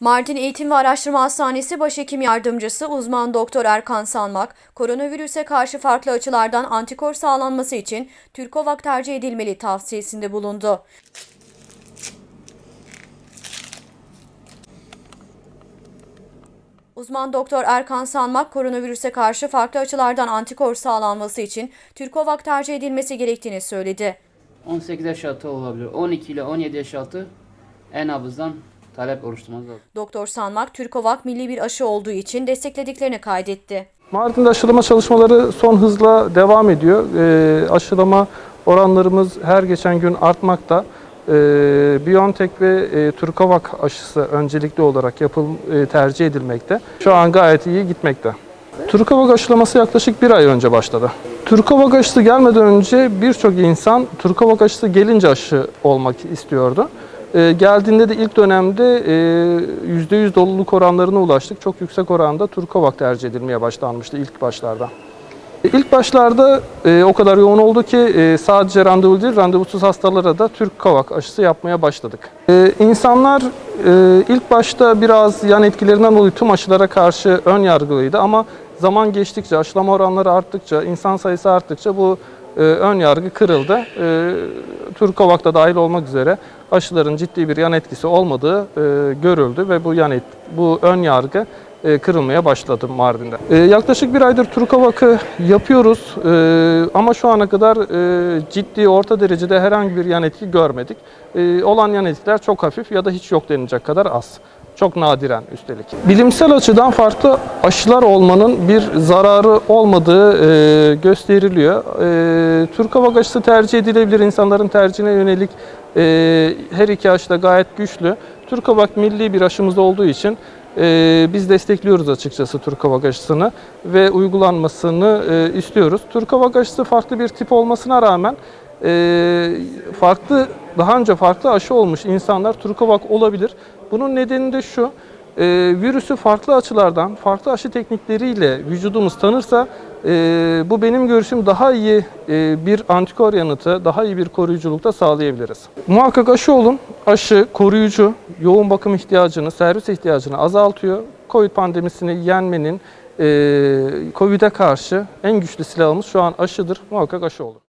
Mardin Eğitim ve Araştırma Hastanesi Başhekim Yardımcısı uzman doktor Erkan Sanmak, koronavirüse karşı farklı açılardan antikor sağlanması için Türkovak tercih edilmeli tavsiyesinde bulundu. Uzman doktor Erkan Sanmak, koronavirüse karşı farklı açılardan antikor sağlanması için Türkovak tercih edilmesi gerektiğini söyledi. 18 yaş altı olabilir. 12 ile 17 yaş altı en nabızdan talep oluşturmamız lazım. Doktor Sanmak, Türkovak milli bir aşı olduğu için desteklediklerini kaydetti. Mardin'de aşılama çalışmaları son hızla devam ediyor. Ee, aşılama oranlarımız her geçen gün artmakta. Ee, BioNTech ve e, Turkavak aşısı öncelikli olarak yapıl e, tercih edilmekte. Şu an gayet iyi gitmekte. Turkavak aşılaması yaklaşık bir ay önce başladı. Turkavak aşısı gelmeden önce birçok insan Turkavak aşısı gelince aşı olmak istiyordu. Ee, geldiğinde de ilk dönemde e, %100 doluluk oranlarına ulaştık. Çok yüksek oranda Turkavak tercih edilmeye başlanmıştı ilk başlarda. İlk başlarda e, o kadar yoğun oldu ki e, sadece randevu değil, randevusuz hastalara da Türk aşısı yapmaya başladık. E, insanlar e, ilk başta biraz yan etkilerinden dolayı tüm aşılara karşı ön yargılıydı ama zaman geçtikçe, aşılama oranları arttıkça, insan sayısı arttıkça bu e, ön yargı kırıldı. E, da dahil olmak üzere aşıların ciddi bir yan etkisi olmadığı e, görüldü ve bu yan et, bu ön yargı e, kırılmaya başladı Mardin'de. E, yaklaşık bir aydır Turkavak'ı yapıyoruz e, ama şu ana kadar e, ciddi orta derecede herhangi bir yan etki görmedik. E, olan yan etkiler çok hafif ya da hiç yok denilecek kadar az. Çok nadiren üstelik. Bilimsel açıdan farklı aşılar olmanın bir zararı olmadığı e, gösteriliyor. E, Turkavak aşısı tercih edilebilir. insanların tercihine yönelik e, her iki aşı da gayet güçlü. Turkavak milli bir aşımız olduğu için ee, biz destekliyoruz açıkçası Turkavak aşısını ve uygulanmasını e, istiyoruz. Turkavak aşısı farklı bir tip olmasına rağmen e, farklı daha önce farklı aşı olmuş insanlar Turkavak olabilir. Bunun nedeni de şu. e, virüsü farklı açılardan, farklı aşı teknikleriyle vücudumuz tanırsa e, bu benim görüşüm daha iyi e, bir antikor yanıtı, daha iyi bir koruyuculukta sağlayabiliriz. Muhakkak aşı olun. Aşı koruyucu, yoğun bakım ihtiyacını, servis ihtiyacını azaltıyor. Covid pandemisini yenmenin e, Covid'e karşı en güçlü silahımız şu an aşıdır. Muhakkak aşı olun.